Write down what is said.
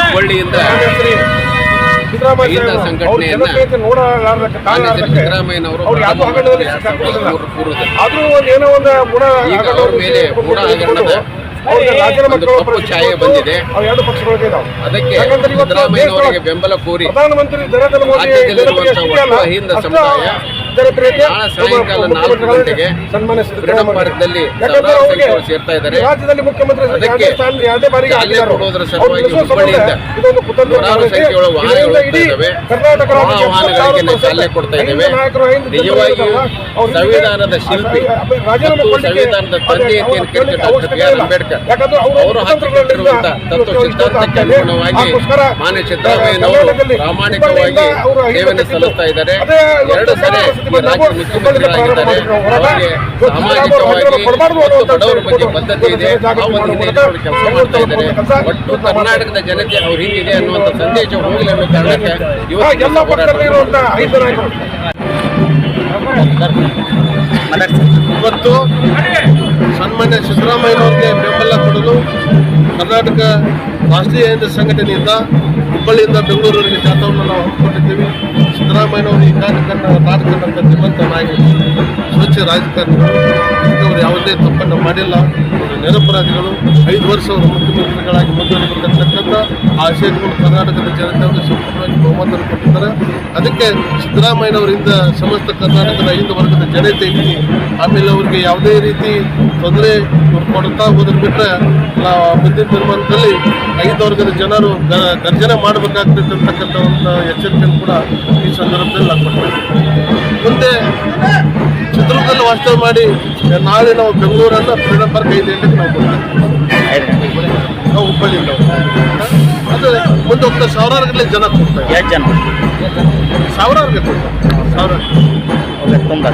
ಹುಬ್ಬಳ್ಳಿಯಿಂದ ಸಿದ್ದರಾಮಯ್ಯ ಅಹಿಂದ ಸಂಘಟನೆಯನ್ನ ಸಿದ್ದರಾಮಯ್ಯನವರು ಈಗ ಅವ್ರ ಮೇಲೆ ವಿಷಯ ಮೂಢ ಹಗರಣದ ಅವ್ರಿಗೆ ಒಂದು ಕಪ್ಪು ಛಾಯೆ ಬಂದಿದೆ. ಅದಕ್ಕೆ ಸಿದ್ದರಾಮಯ್ಯನವರಿಗೆ ಬೆಂಬಲ ಕೋರಿ ರಾಜ್ಯದಲ್ಲಿರುವಂತಹ ಒಟ್ಟು ಅಹಿಂದ ಸಮುದಾಯ ಸೇರ್ತಾ ಇದ್ದಾರೆ. ರಾಜ್ಯದಲ್ಲಿ ಮುಖ್ಯಮಂತ್ರಿ ಎರಡನೇ ಬಾರಿಗೆ ಅವ್ರಿಗೆ ಸಂವಿಧಾನದ ಶಿಲ್ಪಿ ಸಂವಿಧಾನದ ತಂದೆ. ಅಂಬೇಡ್ಕರ್. ಅವರು ಅವರು ಹಾಕಿಕೊಟ್ಟಿರುವಂತ ತತ್ವ ಸಿದ್ಧಾಂತಕ್ಕೆ ಅನುಗುಣವಾಗಿ ಮಾನ್ಯ ಸಿದ್ದರಾಮಯ್ಯನವರು ಪ್ರಾಮಾಣಿಕವಾಗಿ ಸೇವೆಯನ್ನು ಸಲ್ಲಿಸ್ತಾ ಇದ್ದಾರೆ. ಎರಡು ಸರಿ. ಒಟ್ಟು ಕರ್ನಾಟಕದ ಜನತೆ ಅವ್ರ ಹಿಂದಿದೆ ಅನ್ನುವಂಥ ಸಂದೇಶ ಹೋಗಲಿ ಅನ್ನೋ ಕಾರಣಕ್ಕೆ ಇವತ್ತು ಸನ್ಮಾನ್ಯ ಸಿದ್ದರಾಮಯ್ಯನವರಿಗೆ ಬೆಂಬಲ ಕೊಡಲು ಕರ್ನಾಟಕ ರಾಷ್ಟ್ರೀಯ ಸಂಘಟನೆಯಿಂದ ಹುಬ್ಬಳ್ಳಿಯಿಂದ ಬೆಂಗಳೂರಿಗೆ ಜಾಥಾವನ್ನು ನಾವು ಹಮ್ಮಿಕೊಂಡಿದ್ದೀವಿ. ಸಿದ್ದರಾಮಯ್ಯನವರು ಈ ಕಾರ್ಯಕ್ರಮ ರಾಜಕಾರಣದ ಶ್ರೀಮಂತ ನಾಯಕರು ಸ್ವಚ್ಛ ರಾಜಕಾರಣಿಗಳು ಇಂಥವ್ರು ಯಾವುದೇ ತಪ್ಪನ್ನು ಮಾಡಿಲ್ಲ. ನಿರಪರಾಧಿಗಳು ಐದು ವರ್ಷ ಅವರು ಮುಖ್ಯಮಂತ್ರಿಗಳಾಗಿ ಮುಂದುವರಿಬೇಕಂತಕ್ಕಂಥ ಆಶಯಗಳು ಕರ್ನಾಟಕದ ಜನತೆ ಸಂಪೂರ್ಣವಾಗಿ ಬಹುಮತವನ್ನು ಕೊಟ್ಟಿದ್ದಾರೆ. ಅದಕ್ಕೆ ಸಿದ್ದರಾಮಯ್ಯನವರಿಂದ ಸಮಸ್ತ ಕರ್ನಾಟಕದ ಐದು ವರ್ಗದ ಜನತೆ ಆಮೇಲೆ ಅವರಿಗೆ ಯಾವುದೇ ರೀತಿ ತೊಂದರೆ ಕೊಡ್ತಾ ಹೋದ್ರೆ ಬಿಟ್ಟರೆ ಮುಂದಿನ ತೀರ್ಮಾನದಲ್ಲಿ ಐದು ವರ್ಗದ ಜನರು ಗರ್ಜನೆ ಮಾಡಬೇಕಾಗ್ತದೆ ಒಂದು ಎಚ್ಚರಿಕೆಯನ್ನು ಕೂಡ ಈ ಸಂದರ್ಭದಲ್ಲಿ ನಾನು ಚಿತ್ರದುರ್ಗದಲ್ಲಿ ಮಾಡಿ ನಾಳೆ ನಾವು ಬೆಂಗಳೂರನ್ನು ಫ್ರೀಡಮ್ ಪಾರ್ಕ್ ಐದು ಗಂಟೆಗೆ ನಾವು ಕೊಡ್ತೀವಿ ನಾವು ಹುಬ್ಬಳ್ಳಿ ಅದು ಮುಂದೆ ಹೋಗ್ತಾ ಸಾವಿರಾರು ಗಟ್ಟಲೆ ಜನ ಕೊಡ್ತಾರೆ. ಎಷ್ಟು ಜನ. ಸಾವಿರಾರು ಗಟ್ಟಲೆ ಸಾವಿರಾರು ತುಂಬ